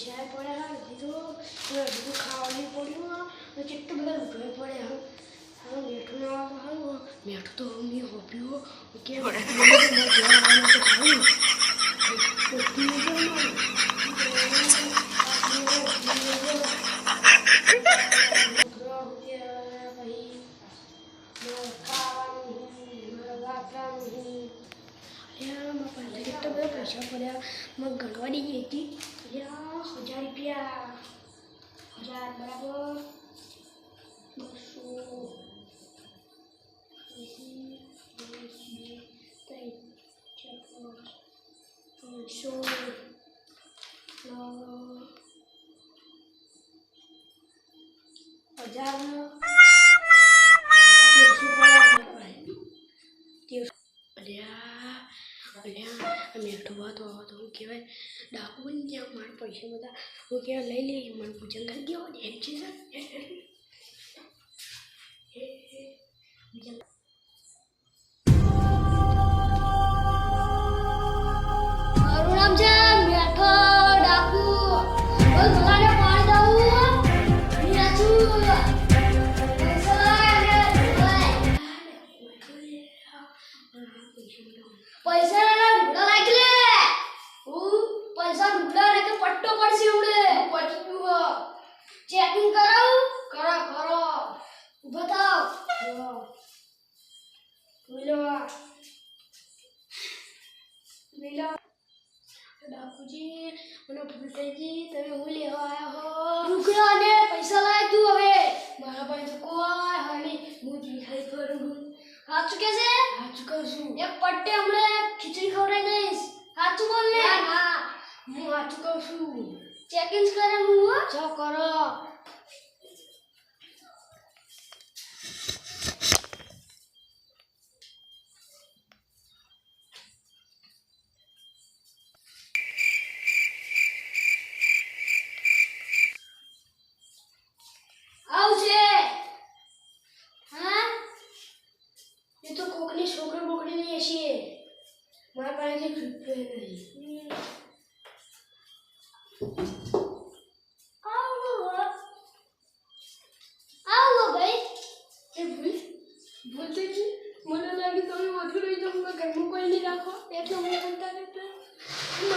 પૈસા પડ્યા હજી તો હજી તો ખાવાની પડ્યું અને કેટલા બધા રૂપિયા પડ્યા હવે મેઠું ના આવે સારું મેઠું તો મેં હોપ્યું તો બધા પૈસા પડ્યા મને ગણવા ગઈ હતી હજાર રૂપિયા હજાર બરાબર બસો એંસી, વીસ, બે, ત્રણ, ચાર, પાંચ, પાંચસો નવ, હજાર તેરસો અલ્યા મેઠું વાતો આવો તો હું કહેવાય ડાકુ બની ગયા મારા પૈસા બધા. હું કહેવાય લઈ લઈ મને પૂજન કરી ગયો એમ છે સર પૈસા હું કે પટ્ટો પડશે ડાકુજી, મને ભૂલ થઈ ગઈ. તમે હું હો? ને પૈસા લાય તું હવે. મારા પાસે કોઈ હાની. હું ભીખાઈ કરું સાચું ચૂકે છે? સાચું કહું છું. એક પટ્ટે હમણાં ખીચડી ખવડાવી દઈશ. સાચું બોલ ને. ના હું સાચું કહું છું. ચેકિંગ કરે હો. જો કરો આવશે હા એ તો કોકની છોકરી બોકડી લઈએ છીએ મારા પાસે એક રૂપિયો નહીં આવો આવો ભાઈ એ ભૂલ ભૂલ થઈ ગઈ મને લાગે તમે વધુ રહી જાઓ ઘરમાં કોઈ નહીં રાખો એટલે હું કરતા કરતા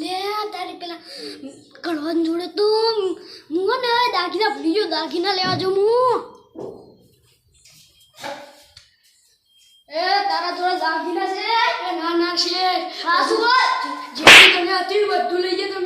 જાય જાય કડવાન જોડે તો હું ને દાગીના ભૂલી ગયો લેવા જો હું એ, તારા જોડે દાગીના છે? ના ના છે. આ શું વાત? જે તમે હતી બધું લઈ ગયા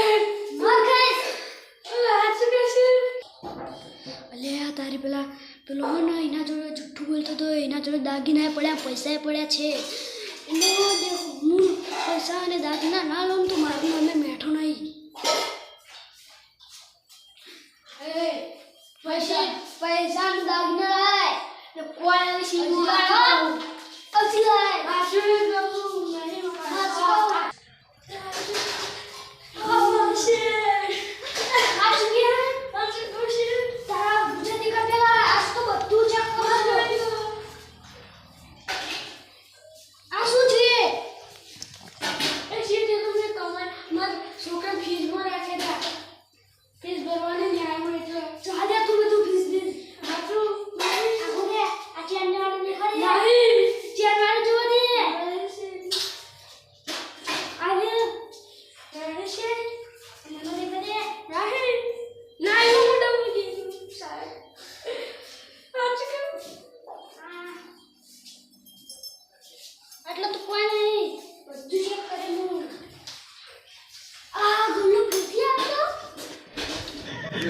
માર ખાઈશ હાચું કહું છે અલે આ તારી પેલા પેલો હો ને એના જોડે જુઠ્ઠું બોલતો તો એના જોડે દાગીના પડ્યા પૈસા પડ્યા છે એટલે દેખ હું પૈસા અને દાગીના ના લઉં તો મારી મમ્મી મેઠો નહીં એ પૈસા પૈસા નું દાગીના લાય ને કોઈ સીધું લાય પછી લાય હાચું કહું નહીં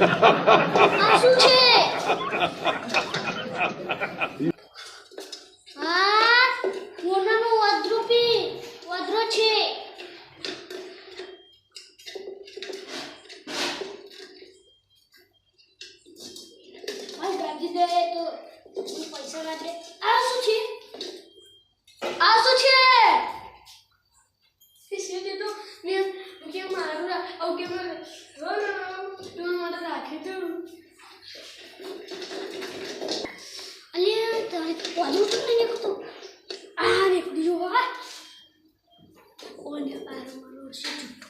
Yeah.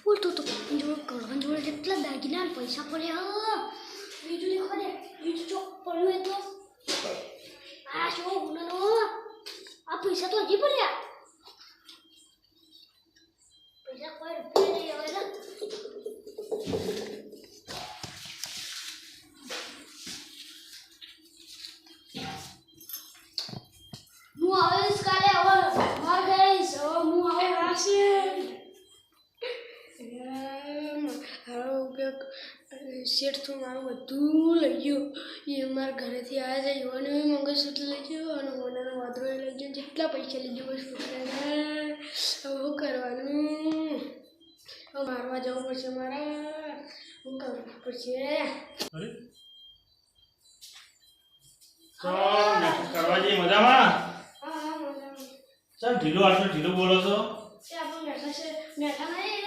બોલતો હતો એની જોડે કળવન જોડે જેટલા દાગીના પૈસા પડ્યા બીજું ને બીજું ચોક પડ્યું એ તો આ શું ગુનાનો આ પૈસા તો હજી પડ્યા આવે હું આવીશ કાલે હવે માર ઘરે આવીશ હવે હું હવે રાશે હારો ઉપયોગ શેઠ તો મારું બધું લઈ ગયું. એ મારા ઘરેથી આવ્યા છે યુવાને મંગળસૂત્ર લઈ ગયો અને મોનાનો વાદરો લઈ ગયો. જેટલા પૈસા લઈ ગયો છોકરાને. હવે કરવાનું? મારવા જવું પડશે મારે. શું કરવું પડશે? તો કરવાજી મજામાં? હા હા ચાલ ઢીલો આટલો ઢીલો બોલો છો. મેઠા છે. મેઠા નહીં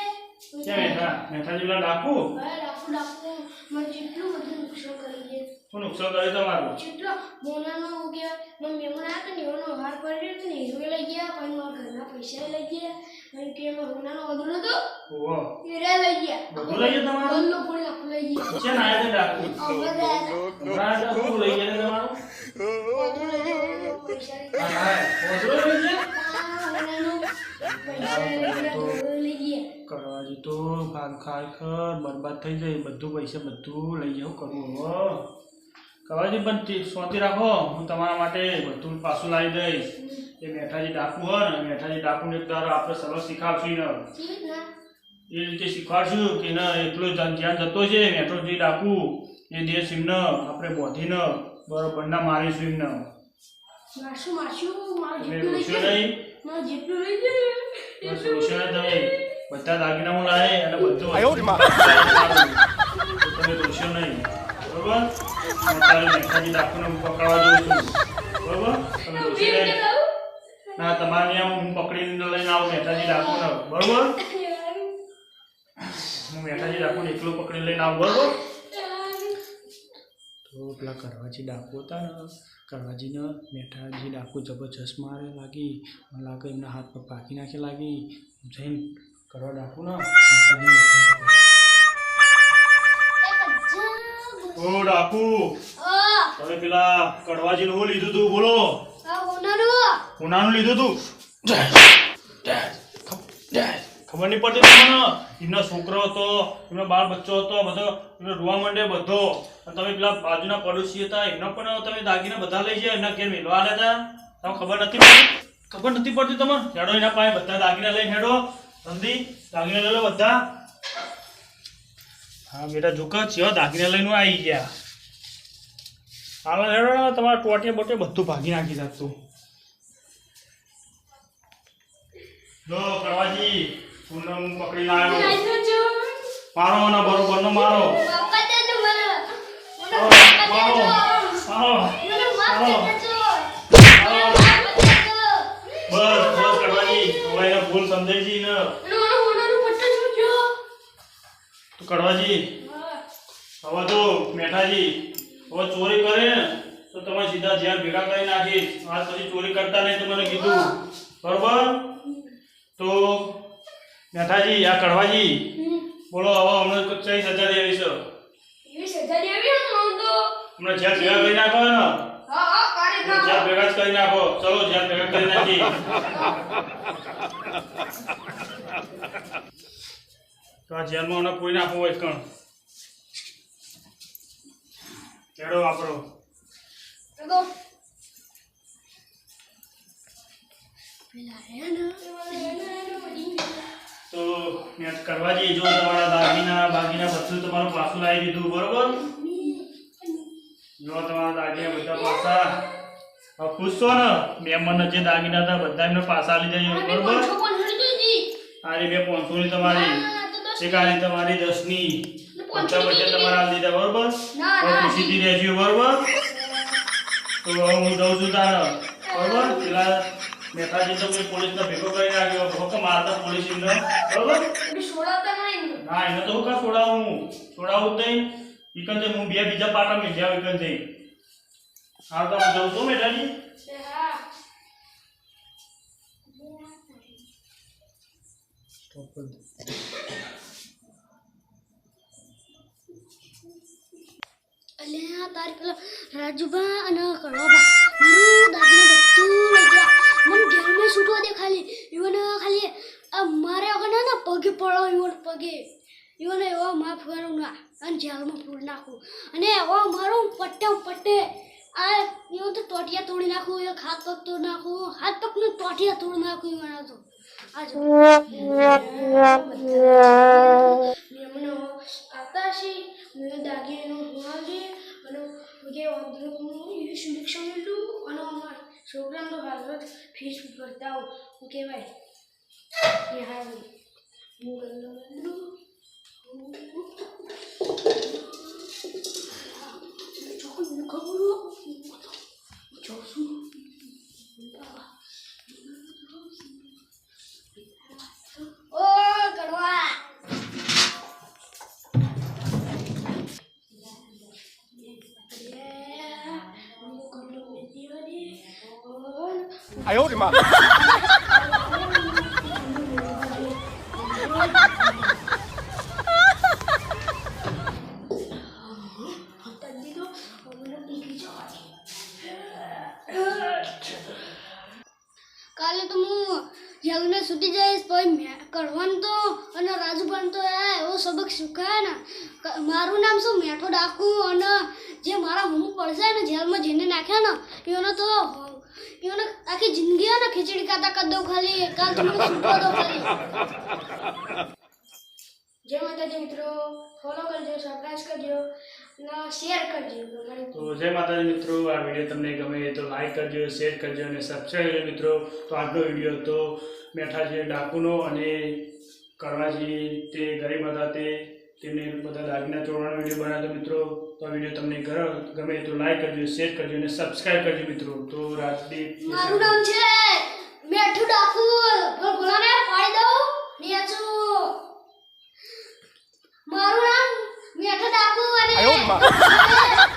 બેઠા બેઠા જેટલા ડાકુ? ડાકુ ડાકુ. મને જેટલું બધું નુકસાન કરી દે. શું નુકસાન કર્યું તમારું? જેટલો મોનાનો હું કહેવાય મને મહેમાન આવ્યા તો ને એવાનો હાર પડી રહ્યો તો ને હીરો લઈ ગયા પણ મારા ઘરના પૈસા લઈ ગયા. અને કે એમાં મોનાનો વધુ નતો ઓહો. એ લઈ ગયા. બધું લઈ ગયા તમારું? બધું પડી આપ લઈ ગયા. છે. ને આયા છે તો ખાલ ખર બરબાદ થઈ જાય બધું પૈસા બધું લઈ જવું કરવું હો. કવાજી પણ શાંતિ રાખો. હું તમારા માટે બધું પાછું લાવી દઈશ. એ મેઠાજી ડાકુ હોય ને મેઠાજી ડાકુને એક દ્વારા આપણે સરસ શીખાવશું ને. એ રીતે શીખવાડશું કે ના એટલો ધ્યાન જતો છે મેઠોજી ડાકુ. એ દેશ એમને આપણે બોધીને બરોબર ના મારીશું એમને. મારશું મારશું મારું જેટલું નહીં મારું જેટલું નહીં તમે. બધા દાગીના હું લાવે અને બધું તમે રોશો નહીં. બરોબર? હું તારે મેઠાજી ડાકુને હું પકડવા જઉં છું. બરોબર? તમે દોષી નહીં. ના તમારે ત્યાં હું પકડીને લઈને આવું મેઠાજી ડાકુને. બરોબર? હું મેઠાજી ડાકુને એકલો પકડીને લઈને આવું. બરોબર? તો પેલા કરવાજી ડાકુ હતા ને કરવાજીને મેઠાજી ડાકુ જબરજસ્ત મારે લાગી. મને લાગે એમના હાથ પર પાકી નાખી લાગી. જઈને કરવા ડાકુ ને. ઓ ડાકુ તમે પેલા કડવાજી નું લીધું તું બોલો. ઉનાનું લીધું તું? ખબર નહીં પડતી તમને? એમનો છોકરો હતો એમનો બાળ બચ્ચો હતો બધો એમનો રોવા માંડે બધો. તમે પેલા બાજુના પડોશી હતા એમનો પણ તમે દાગીના બધા લઈ ગયા એમના ઘેર મેળવા આવ્યા હતા? તમને ખબર નથી પડતી? ખબર નથી પડતી તમને? હેડો એના પાસે બધા દાગીના લઈને હેડો. જલ્દી દાગીને લઈ લો બધા. હા બેટા જોકા ચિયો દાગીને લઈને આવી ગયા. હાલો હેડો તમારા ટોટિયા બોટે બધું ભાગી નાખી જાતું. જો પ્રવાજી હું પકડી લાવ્યો મારો ને બરોબર નો મારો. મારો મારો. મારો. મને માફ કરી દેજો બસ બસ કરવાજી હવે એને ભૂલ સમજાઈ જી. ને તો કરવાજી હવે તો મેઠાજી હવે ચોરી કરે ને તો તમે સીધા જેલ ભેગા કરી નાખીશ. આજ પછી ચોરી કરતા નહીં તો મને કીધું. બરોબર? તો મેઠાજી આ કડવાજી બોલો હવે અમને ચાલીસ હજાર દેવી છે. હમણાં જેલ ભેગા કરી નાખો ને. જેલ ભેગા જ કરી નાખો. ચલો જ્યાં ભેગા કરી નાખી તો આ જેલમાં મને કોઈ નાખો હોય કણ. કેડો વાપરો. તો મેં કરવા જઈએ. જો તમારા દાગીના બાગીના બધું તમારું પાછું લાવી દીધું બરોબર? જો તમારા દાગીના બધા પાછા. ખુશ છો ને? મહેમાન જે દાગીના હતા બધા એમને પાછા લઈ જાય બરોબર? પાંચસો પાંચસો. આ રે બે પાંચસોની તમારી. ના, એક આ તમારી દસની. બધા લીધી. તમારા લીધા બરોબર? ના, ખુશીથી રહેજો બરોબર? તો હું દઉં છું તારે. બરોબર? પેલા મેઠાજી તો કોઈ પોલીસને ભેગો કરી નાખ્યો ફક્ત મારતા પોલીસ એમને બરોબર? ના એને તો હું કાં છોડાવું હું છોડાવું નહીં. ઈકન હું બે બીજા પાટા મેં જ્યાં ઈકન જઈ હા, તો હું જઉં છું મેઠાજી અને કળવાભા મારું દાગીનું બધું લઈ મને ઘેરમાં છૂટવા દે ખાલી. ઈવન ખાલી આ મારે વગર ના પગે પડો ઈવન પગે. ઈવન એવો માફ કરું ના. અને જેલમાં ફૂલ નાખું. અને એવો મારું પટ્ટે પટ્ટે આ એવું તો ટોટિયા તોડી નાખું એક હાથ પગ તોડી નાખું, હાથ પગનું ટોટિયા તોડી નાખું મને તો. આ જો. મેમનો આવતા છે મેં દાગીનો હુવાજે અને મુજે વાંદરો હું સુરક્ષા મેળવું અને અમાર છોકરાને તો હાલ ફીસ ભરતા હું કહેવાય કે હા હું કાલે આખી જિંદગી ને ખીચડી ખાતા કદો ખાલી, કાલ તમને દો ખાલી. જય માતાજી મિત્રો ફોલો કરજો સબસ્ક્રાઇબ કરજો, અને શેર કરજો તો જય માતાજી મિત્રો, આ વીડિયો તમને ગમે તો લાઈક કરજો શેર કરજો, અને સબસ્ક્રાઇબ કરજો મિત્રો. તો આજનો વીડિયો તો મેઠાજી ડાકુનો અને કરવાજી તે ગરીબ હતા તે તેમને બધા દાગીના ચોરવાનો વીડિયો બનાવ્યો મિત્રો. તો આ વીડિયો તમને ગમે તો લાઈક કરજો શેર કરજો અને સબસ્ક્રાઈબ કરજો મિત્રો. તો રાજદીપ મારું નામ છે મેઠું ડાકુર. બોલ બોલાને પાડી દઉં? નિયાચું મારું નામ મેઠું ડાકુર અને